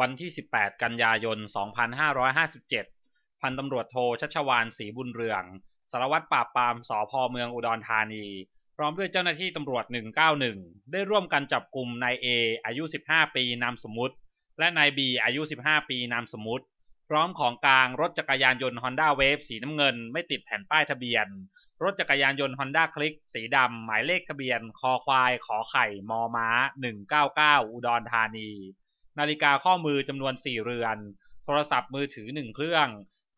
วันที่ 18 กันยายน 2557 พันตำรวจโทชัชวานศรีบุญเรือง สารวัตรปราบปรามสพเมืองอุดรธานี พร้อมด้วยเจ้าหน้าที่ตำรวจ 191 ได้ร่วมกันจับกลุ่มนายเออายุ 15 ปีนามสมมุติ และนายบีอายุ 15 ปีนามสมมุติ พร้อมของกลางรถจักรยานยนต์ Honda Wave สีน้ำเงิน ไม่ติดแผ่นป้ายทะเบียน รถจักรยานยนต์ Honda Click สีดำหมายเลขทะเบียน คอควายขอไข่มอม้า 199 อุดรธานี นาฬิกาข้อมือจำนวน 4 เรือน โทรศัพท์มือถือ 1 เครื่อง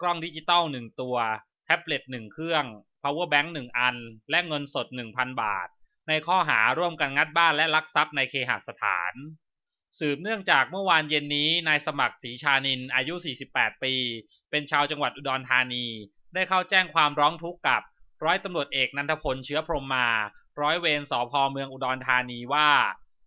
กล้องดิจิตอล1 ตัว แท็บเล็ต 1 เครื่อง power bank 1 อัน และเงินสด 1,000 บาท ในข้อหาร่วมกันงัดบ้านและลักทรัพย์ในเคหสถาน สืบเนื่องจากเมื่อวานเย็นนี้ นายสมัครศรีชานิน อายุ 48 ปี เป็นชาวจังหวัดอุดรธานี ได้เข้าแจ้งความร้องทุกข์กับ ร้อยตำรวจเอกนันทพลเชื้อพรหมมา ร้อยเวรสพเมืองอุดรธานีว่า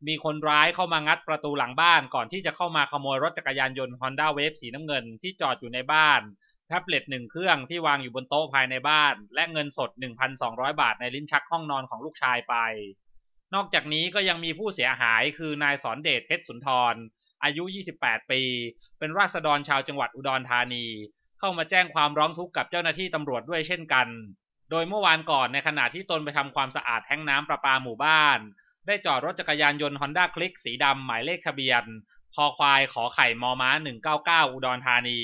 มีคนร้ายเข้ามางัดประตูหลังบ้านก่อนที่จะเข้ามาขโมยรถจักรยานยนต์ Honda Wave สีน้ำเงินที่จอดอยู่ในบ้านแท็บเล็ตหนึ่งเครื่องที่วางอยู่บนโต๊ะภายในบ้าน และเงินสด 1,200 บาทในลิ้นชักห้องนอนของลูกชายไป นอกจากนี้ก็ยังมีผู้เสียหายคือนายสอนเดชเพชรสุนทร อายุ 28 ปี เป็นราษฎรชาวจังหวัดอุดรธานี เข้ามาแจ้งความร้องทุกข์กับเจ้าหน้าที่ตำรวจด้วยเช่นกัน โดยเมื่อวานก่อนในขณะที่ตนไปทำความสะอาดแท้งน้ำประปาหมู่บ้าน ได้จอดรถจักรยานยนต์ Honda Click สีดำหมายเลขทะเบียน คอควายขอไข่มอม้า 199 อุดรธานี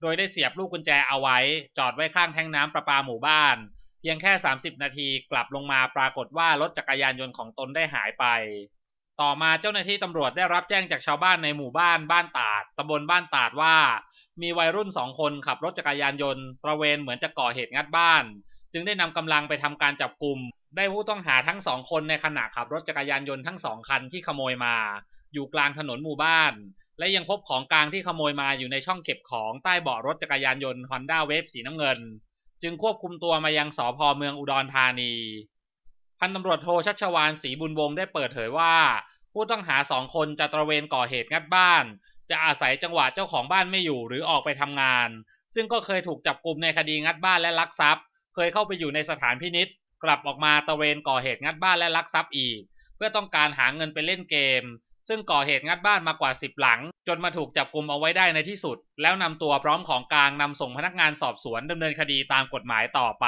โดยได้เสียบลูกกุญแจเอาไว้ จอดไว้ข้างแท้งน้ำประปาหมู่บ้าน เพียงแค่ 30 นาทีกลับลงมาปรากฏว่ารถจักรยานยนต์ของตนได้หายไป ต่อมาเจ้าหน้าที่ตำรวจได้รับแจ้งจากชาวบ้านในหมู่บ้านบ้านตาดตำบลบ้านตาดว่า มีวัยรุ่นสองคนขับรถจักรยานยนต์ตระเวนเหมือนจะก่อเหตุงัดบ้าน จึงได้นำกำลังไปทำการจับกลุ่ม ได้ผู้ต้องหาทั้งสองคนในขณะขับรถจักรยานยนต์ทั้งสองคันที่ขโมยมา อยู่กลางถนนหมู่บ้าน และยังพบของกลางที่ขโมยมาอยู่ในช่องเก็บของใต้เบาะรถจักรยานยนต์ Honda Wave สีน้ำเงิน จึงควบคุมตัวมายังสพเมืองอุดรธานี พันตำรวจโทชัชวานศรีบุญวงได้เปิดเผยว่า ผู้ต้องหาสองคนจะตระเวนก่อเหตุงัดบ้าน จะอาศัยจังหวะเจ้าของบ้านไม่อยู่หรือออกไปทำงาน ซึ่งก็เคยถูกจับกลุ่มในคดีงัดบ้านและลักทรัพย์ เคยเข้าไปอยู่ในสถานพินิษกลับออกมาตะเวนก่อเหตุงัดบ้านและลักทรัพย์อีก เพื่อต้องการหาเงินไปเล่นเกม ซึ่งก่อเหตุงัดบ้านมากว่า 10 หลัง จนมาถูกจับกลุ่มเอาไว้ได้ในที่สุด แล้วนำตัวพร้อมของกลางนำส่งพนักงานสอบสวนดำเนินคดีตามกฎหมายต่อไป